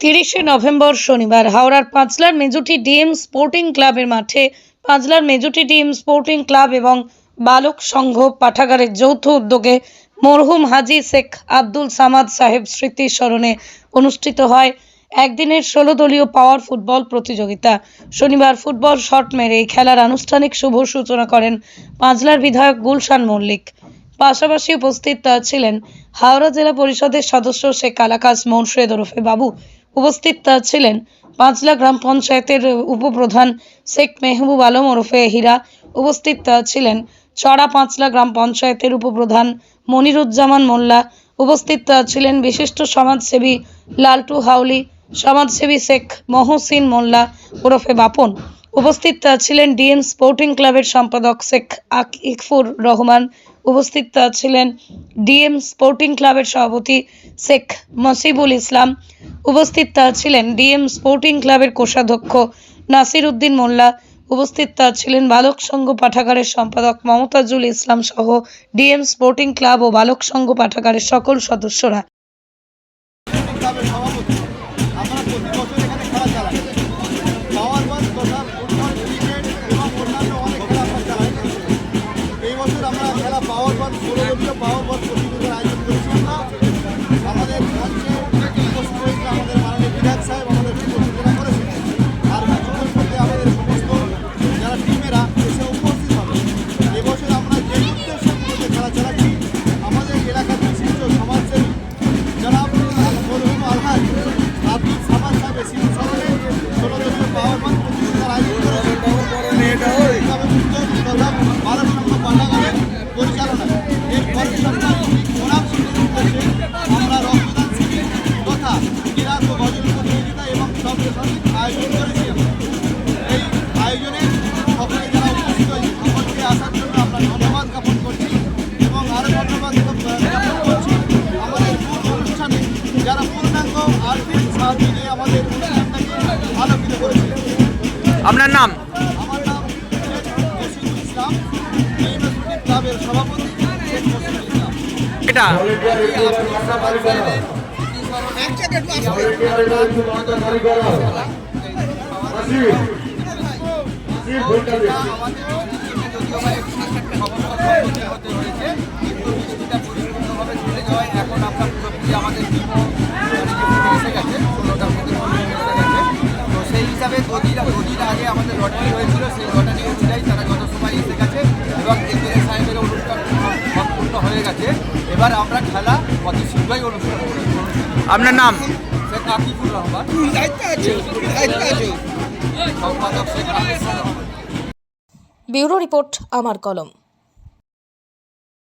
তিরিশে নভেম্বর শনিবার হাওড়ার পাঁচলার মেজুটি ডিএম স্পোর্টিং ক্লাবের মাঠে পাঁচলার মেজুটি ডিএম স্পোর্টিং ক্লাব এবং বালক সংঘ পাঠাগারের যৌথ উদ্যোগে মরহুম হাজি শেখ আব্দুল সামাদ সাহেব স্মৃতি স্মরণে অনুষ্ঠিত হয় একদিনের ষোলো দলীয় পাওয়ার ফুটবল প্রতিযোগিতা। শনিবার ফুটবল শট মেরে এই খেলার আনুষ্ঠানিক শুভ সূচনা করেন পাঁচলার বিধায়ক গুলশান মল্লিক। পাশাপাশি উপস্থিত ছিলেন হাওড়া জেলা পরিষদের সদস্য শেখ আলাকাস মোর্শেদ ওরফে বাবু উপস্থিত ছিলেন পাঁচলা গ্রাম পঞ্চায়েতের উপপ্রধান শেখ মেহবুব আলম ওরফে হীরা উপস্থিত ছিলেন চড়া পাঁচলা গ্রাম পঞ্চায়েতের উপপ্রধান মনিরুজ্জামান মোল্লা। উপস্থিত ছিলেন বিশিষ্ট সমাজসেবী লালটু হাউলি, সমাজসেবী শেখ মহসিন মোল্লা ওরফে বাপন। উপস্থিত ছিলেন ডিএম স্পোর্টিং ক্লাবের সম্পাদক শেখ ইকফুর রহমান। উপস্থিত ছিলেন ডিএম স্পোর্টিং ক্লাবের সভাপতি শেখ মসিবুল ইসলাম। উপস্থিত ছিলেন ডিএম স্পোর্টিং ক্লাবের কোষাধ্যক্ষ নাসির উদ্দিন মোল্লা। উপস্থিত ছিলেন বালক সংঘ পাঠাগারের সম্পাদক মমতাজুল ইসলাম সহ ডিএম স্পোর্টিং ক্লাব ও বালক সংঘ পাঠাগারের সকল সদস্যরা। আমরা খেলা পাওয়ার খেলা পাওয়ার বল প্রতিযোগিতার আয়োজন করেছি আমরা। আমাদের মঞ্চে মসিদুল নাম? এটা? এখন হিসাবে গদির গদির আগে আমাদের লটারি হয়েছিল সেই লটারি অনুযায়ী তারা যত সময় এসে গেছে এবং এমএলএ সাহেবের অনুষ্ঠান সম্পূর্ণ হয়ে গেছে। এবার আমরা খেলা অতি শীঘ্রই অনুষ্ঠান আপনার নাম? শেখ রহমান। সম্পাদক শেখ আকিবুর রহমান। ব্যুরো রিপোর্ট আমার কলম।